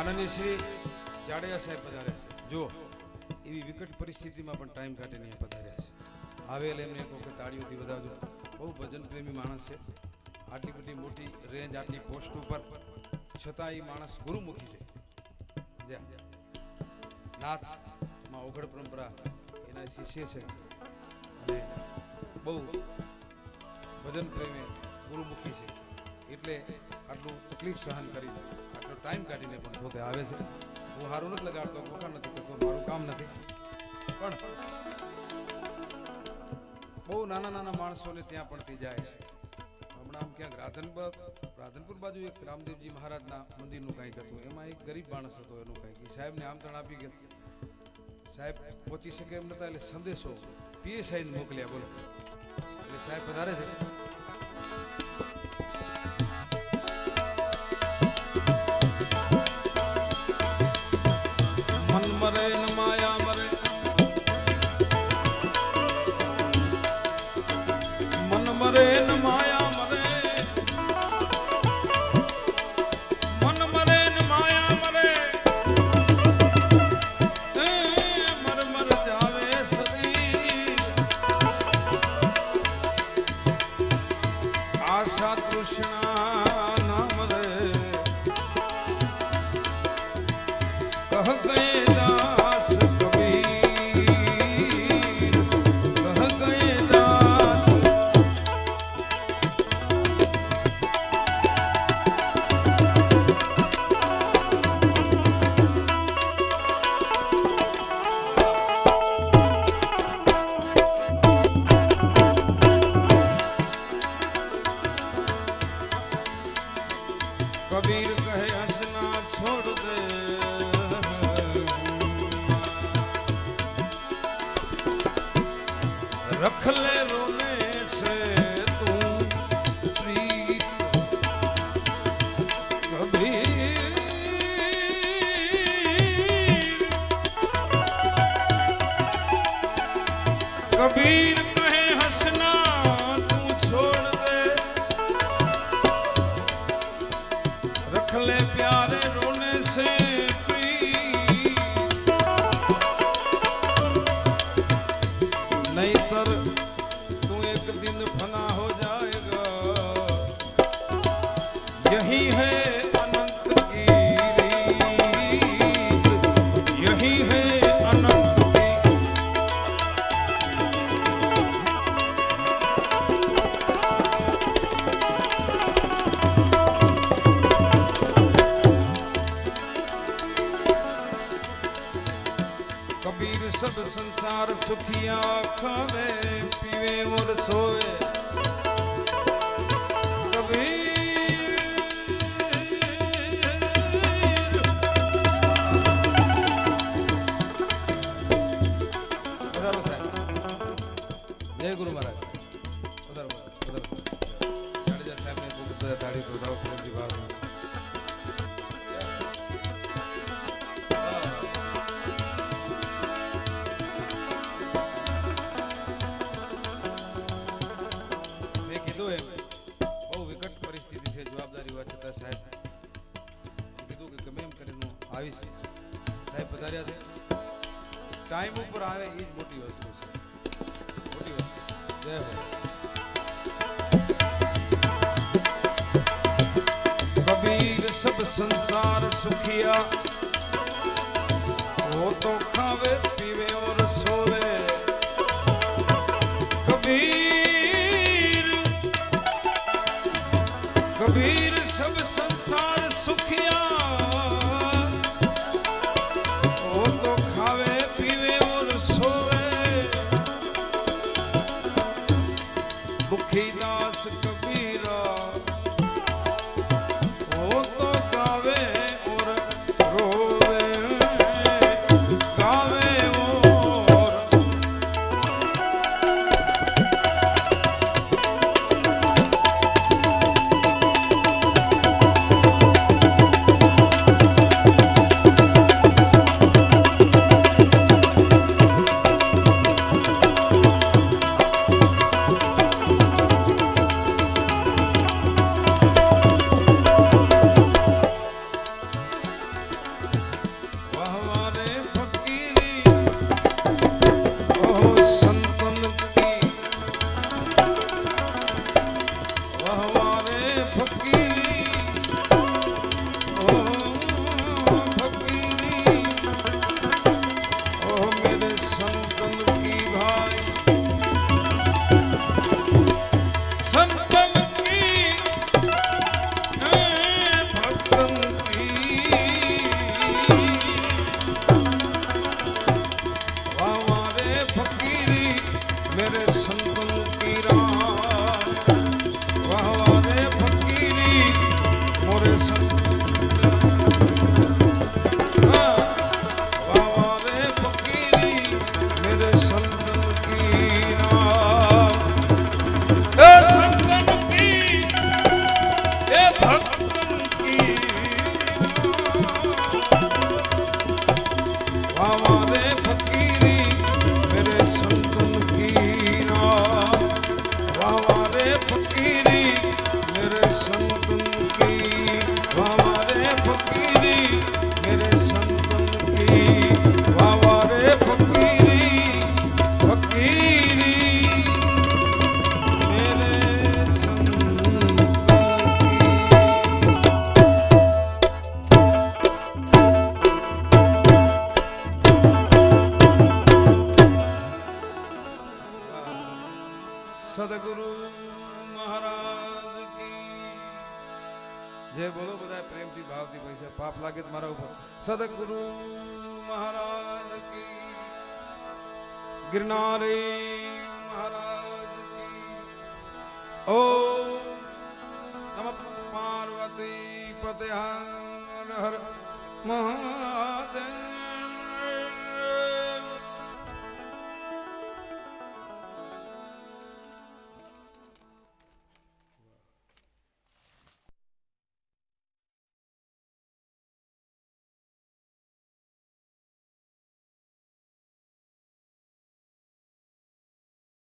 માનનીય શ્રી જાડેજા સાહેબ પધાર્યા છે. જો એવી વિકટ પરિસ્થિતિમાં પણ ટાઈમ કાઢીને પધાર્યા છે. આવેલ એમને એક વખત તાળીઓથી વધારજો બહુ ભજન પ્રેમી માણસ છે. આટલી બધી મોટી રેન્જ આટલી પોસ્ટ ઉપર. છતાં એ માણસ ગુરુમુખી છે. નાથમાં ઓઘડ પરંપરા એના શિષ્ય છે. અને બહુ ભજન પ્રેમી ગુરુમુખી છે. એટલે આટલું તકલીફ સહન કરીને આટલો ટાઈમ કાઢીને પણ પોતે આવે છે. હું સારું નથી લગાડતો, વખાણ નથી કરતો, મારું કામ નથી. પણ બહુ નાના નાના માણસોને ત્યાં પણ તે જાય છે. હમણાં આમ ક્યાંક રાધનપુર રાધનપુર બાજુ એક રામદેવજી મહારાજના મંદિરનું કંઈક હતું. એમાં એક ગરીબ માણસ હતો એનું કંઈક. એ સાહેબને આમંત્રણ આપી ગયા. સાહેબ પહોંચી શકે એમ નતા એટલે સંદેશો પીએસઆઈને મોકલ્યા, બોલો. એટલે સાહેબ વધારે છે. Vamos com. É? ਪੀਰ ਤੂੰ ਛੋੜ ਦੇ। ਰਖ ਲੈ ਪਿਆਰੇ ਰੋਣੇ ਸੇ ਨਹੀਂ ਤਰ ਤੂੰ ਇੱਕ ਦਿਨ ਫਨਾ ਹੋ ਜਾਏਗਾ। ਯਹੀ ਹੈ માર સુખિયા ખાવે પીવે ઓર સોય જય ગુરુ મહારાજ. સાહેબ ને તાળી કરીને છે સાહેબ, પધાર્યા છે. ટાઈમ ઉપર આવે, એ જ મોટી વસ્તુ છે. મોટી વસ્તુ. જય હો. જય બોલો બધા પ્રેમથી ભાવથી પૈસા પાપ લાગે તો મારા ઉપર સદગુરુ મહારાજ કી ગિરનારી મહારાજ કી ઓમ નમઃ પાર્વતી પતે હર હર મહા